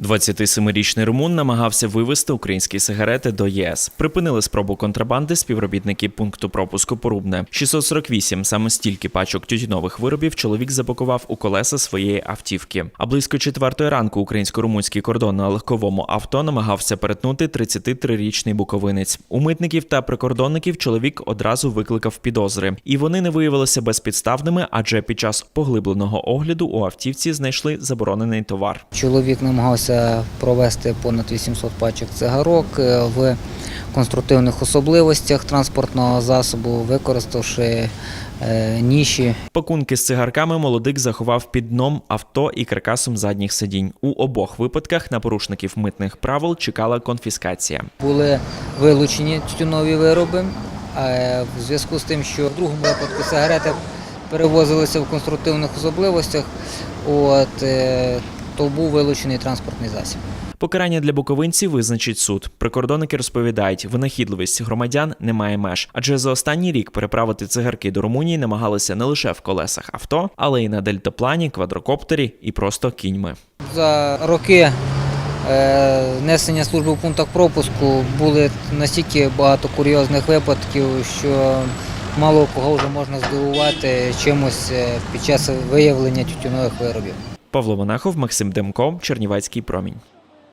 27-річний румун намагався вивезти українські сигарети до ЄС. Припинили спробу контрабанди співробітники пункту пропуску Порубне. 648 саме стільки пачок тютюнових виробів чоловік запакував у колеса своєї автівки. А близько четвертої ранку українсько-румунський кордон на легковому авто намагався перетнути 33-річний буковинець. У митників та прикордонників чоловік одразу викликав підозри, і вони не виявилися безпідставними, адже під час поглибленого огляду у автівці знайшли заборонений товар. Чоловік намагався провести понад 800 пачок цигарок е, в конструктивних особливостях транспортного засобу, використавши е, ніші. Пакунки з цигарками молодик заховав під дном авто і каркасом задніх сидінь. У обох випадках на порушників митних правил чекала конфіскація. Були вилучені тютюнові вироби. е, В зв'язку з тим, що в другому випадку сигарети перевозилися в конструктивних особливостях, от, то був вилучений транспортний засіб. Покарання для буковинців визначить суд. Прикордонники розповідають, винахідливість громадян не має меж, адже за останній рік переправити цигарки до Румунії намагалися не лише в колесах авто, але й на дельтаплані, квадрокоптері і просто кіньми. За роки е, несення служби в пунктах пропуску були настільки багато курйозних випадків, що мало кого вже можна здивувати чимось е, під час виявлення тютюнових виробів. Павло Монахов, Максим Демко, Чернівецький промінь.